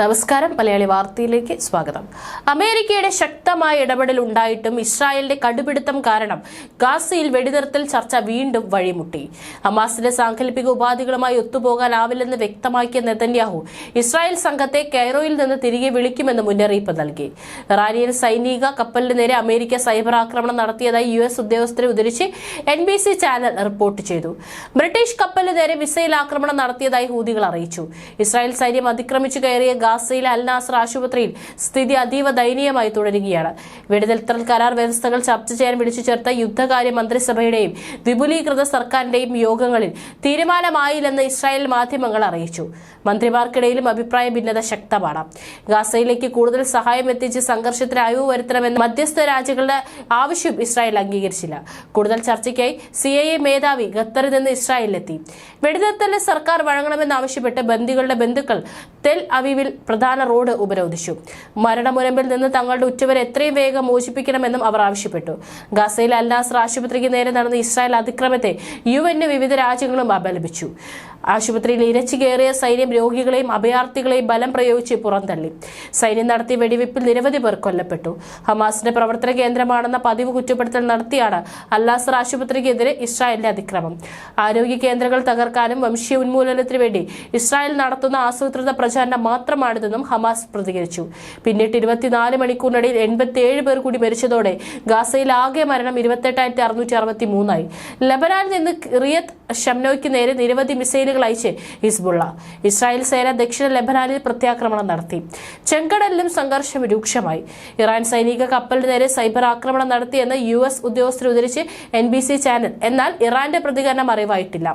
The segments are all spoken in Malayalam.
നമസ്കാരം. മലയാളി വാർത്തയിലേക്ക് സ്വാഗതം. അമേരിക്കയുടെ ശക്തമായ ഇടപെടൽ ഉണ്ടായിട്ടും ഇസ്രായേലിന്റെ കടുപിടുത്തം കാരണം ഗാസയിൽ വെടിനിർത്തൽ ചർച്ച വീണ്ടും വഴിമുട്ടി. ഹമാസിന്റെ സാങ്കല്പിക ഉപാധികളുമായി ഒത്തുപോകാനാവില്ലെന്ന് വ്യക്തമാക്കിയ നെതന്യാഹു ഇസ്രായേൽ സംഘത്തെ കൈറോയിൽ നിന്ന് തിരികെ വിളിക്കുമെന്ന് മുന്നറിയിപ്പ് നൽകി. ഇറാനിയൻ സൈനിക കപ്പലിന് നേരെ അമേരിക്ക സൈബർ ആക്രമണം നടത്തിയതായി യു എസ് ഉദ്യോഗസ്ഥരെ ഉദ്ധരിച്ച് N B C channel report ചെയ്തു. ബ്രിട്ടീഷ് കപ്പലിന് നേരെ മിസൈൽ ആക്രമണം നടത്തിയതായി ഹൂതികൾ അറിയിച്ചു. ഇസ്രായേൽ സൈന്യം അതിക്രമിച്ചു കയറിയ ഗാസയിലെ അൽ നാസർ ആശുപത്രിയിൽ സ്ഥിതി അതീവ ദയനീയമായി തുടരുകയാണ്. വെടിനിർത്തൽ കരാർ വ്യവസ്ഥകൾ ചർച്ച ചെയ്യാൻ വിളിച്ചു ചേർത്ത യുദ്ധകാര്യ മന്ത്രിസഭയുടെയും വിപുലീകൃത സർക്കാരിന്റെയും യോഗങ്ങളിൽ തീരുമാനമായില്ലെന്ന് ഇസ്രായേൽ മാധ്യമങ്ങൾ അറിയിച്ചു. മന്ത്രിമാർക്കിടയിലും അഭിപ്രായ ഭിന്നത ശക്തമാണ്. ഗാസയിലേക്ക് കൂടുതൽ സഹായം എത്തിച്ച് സംഘർഷത്തിന് അയവ് വരുത്തണമെന്ന് മധ്യസ്ഥ രാജ്യങ്ങളുടെ ആവശ്യം ഇസ്രായേൽ അംഗീകരിച്ചില്ല. കൂടുതൽ ചർച്ചയ്ക്കായി സി ഐ എ മേധാവി ഖത്തറിൽ നിന്ന് ഇസ്രായേലിലെത്തി. വെടിനിർത്തലിന് സർക്കാർ വഴങ്ങണമെന്നാവശ്യപ്പെട്ട് ബന്ദികളുടെ ബന്ധുക്കൾ തെൽ അവീവിൽ പ്രധാന റോഡ് ഉപരോധിച്ചു. മരണമുരമ്പിൽ നിന്ന് തങ്ങളുടെ ഉറ്റവരെ എത്രയും വേഗം മോചിപ്പിക്കണമെന്നും അവർ ആവശ്യപ്പെട്ടു. ഗസയിൽ അൽനാസർ ആശുപത്രിക്ക് നേരെ നടന്ന ഇസ്രായേൽ അതിക്രമത്തെ യു വിവിധ രാജ്യങ്ങളും അപലപിച്ചു. ആശുപത്രിയിൽ ഇരച്ചു കയറിയ സൈന്യം രോഗികളെയും അഭയാർത്ഥികളെയും ബലം പ്രയോഗിച്ച് പുറന്തള്ളി. സൈന്യം നടത്തിയ വെടിവെപ്പിൽ നിരവധി പേർ കൊല്ലപ്പെട്ടു. ഹമാസിന്റെ പ്രവർത്തന കേന്ദ്രമാണെന്ന പതിവ് കുറ്റപ്പെടുത്തൽ നടത്തിയാണ് അല്ലാസർ ആശുപത്രിക്കെതിരെ ഇസ്രായേലിന്റെ അതിക്രമം. ആരോഗ്യ കേന്ദ്രങ്ങൾ തകർക്കാനും വംശീയ ഉന്മൂലനത്തിനു വേണ്ടി ഇസ്രായേൽ നടത്തുന്ന ആസൂത്രിത പ്രചാരണം മാത്രമാണിതെന്നും ഹമാസ് പ്രതികരിച്ചു. പിന്നീട് ഇരുപത്തിനാല് മണിക്കൂറിനിടയിൽ എൺപത്തിയേഴ് പേർ കൂടി മരിച്ചതോടെ ഗാസയിൽ ആകെ മരണം ഇരുപത്തെട്ടായിരത്തി അറുന്നൂറ്റി അറുപത്തി മൂന്നായി ലബനാനിൽ നിന്ന് റിയത്ത് ഷംനോയ്ക്ക് നേരെ നിരവധി മിസൈലുകൾ അയച്ച് ഹിസ്ബുള്ള. ഇസ്രായേൽ സേന ദക്ഷിണ ലബനാനിൽ പ്രത്യാക്രമണം നടത്തി. ചെങ്കടലിലും സംഘർഷം രൂക്ഷമായി. ഇറാൻ സൈനിക കപ്പലിന് നേരെ സൈബർ ആക്രമണം നടത്തിയെന്ന് യു എസ് ഉദ്യോഗസ്ഥർ ഉദ്ധരിച്ച് എൻ ബി സി ചാനൽ. എന്നാൽ ഇറാന്റെ പ്രതികരണം അറിവായിട്ടില്ല.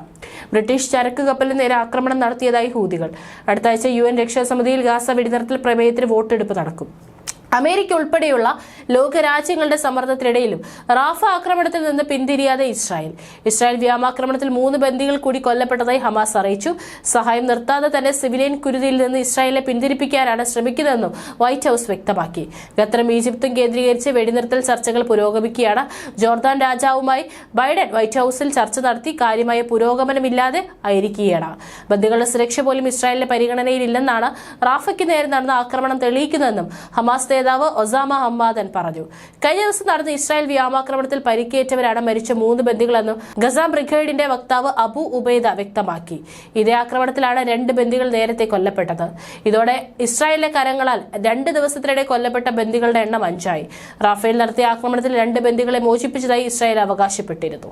ബ്രിട്ടീഷ് ചരക്ക് കപ്പലിന് നേരെ ആക്രമണം നടത്തിയതായി ഹൂതികൾ. അടുത്ത ആഴ്ച യു എൻ രക്ഷാസമിതിയിൽ ഗാസ വെടിനിർത്തൽ പ്രമേയത്തിന് വോട്ടെടുപ്പ് നടക്കും. അമേരിക്ക ഉൾപ്പെടെയുള്ള ലോകരാജ്യങ്ങളുടെ സമ്മർദ്ദത്തിനിടയിലും റാഫ ആക്രമണത്തിൽ നിന്ന് പിന്തിരിയാതെ ഇസ്രായേൽ. ഇസ്രായേൽ വ്യോമാക്രമണത്തിൽ മൂന്ന് ബന്ദികൾ കൂടി കൊല്ലപ്പെട്ടതായി ഹമാസ് അറിയിച്ചു. സഹായം നിർത്താതെ തന്നെ സിവിലിയൻ കുരുതിയിൽ നിന്ന് ഇസ്രായേലിനെ പിന്തിരിപ്പിക്കാനാണ് ശ്രമിക്കുന്നതെന്നും വൈറ്റ് ഹൌസ് വ്യക്തമാക്കി. ഖത്തറും ഈജിപ്തും കേന്ദ്രീകരിച്ച് വെടിനിർത്തൽ ചർച്ചകൾ പുരോഗമിക്കുകയാണ്. ജോർദാൻ രാജാവുമായി ബൈഡൻ വൈറ്റ് ഹൌസിൽ ചർച്ച നടത്തി കാര്യമായ പുരോഗമനമില്ലാതെ ആയിരിക്കുകയാണ്. ബന്ദികളുടെ സുരക്ഷ പോലും ഇസ്രായേലിന്റെ പരിഗണനയിലില്ലെന്നാണ് റാഫയ്ക്ക് നേരെ നടന്ന ആക്രമണം തെളിയിക്കുന്നതെന്നും ഹമാസ് നേതാവ് ഒസാമ ഹമ്മാദൻ പറഞ്ഞു. കഴിഞ്ഞ ദിവസം നടന്ന ഇസ്രായേൽ വ്യോമാക്രമണത്തിൽ പരിക്കേറ്റവരാണ് മരിച്ച മൂന്ന് ബന്ദികളെന്നും ഗസാം ബ്രിഗേഡിന്റെ വക്താവ് അബു ഉബൈദ വ്യക്തമാക്കി. ഇതേ ആക്രമണത്തിലാണ് രണ്ട് ബന്ദികൾ നേരത്തെ കൊല്ലപ്പെട്ടത്. ഇതോടെ ഇസ്രായേലിലെ കരങ്ങളാൽ രണ്ട് ദിവസത്തിനിടെ കൊല്ലപ്പെട്ട ബന്ദികളുടെ എണ്ണം അഞ്ചായി. റാഫേൽ നടത്തിയ ആക്രമണത്തിൽ രണ്ട് ബന്ദികളെ മോചിപ്പിച്ചതായി ഇസ്രായേൽ അവകാശപ്പെട്ടിരുന്നു.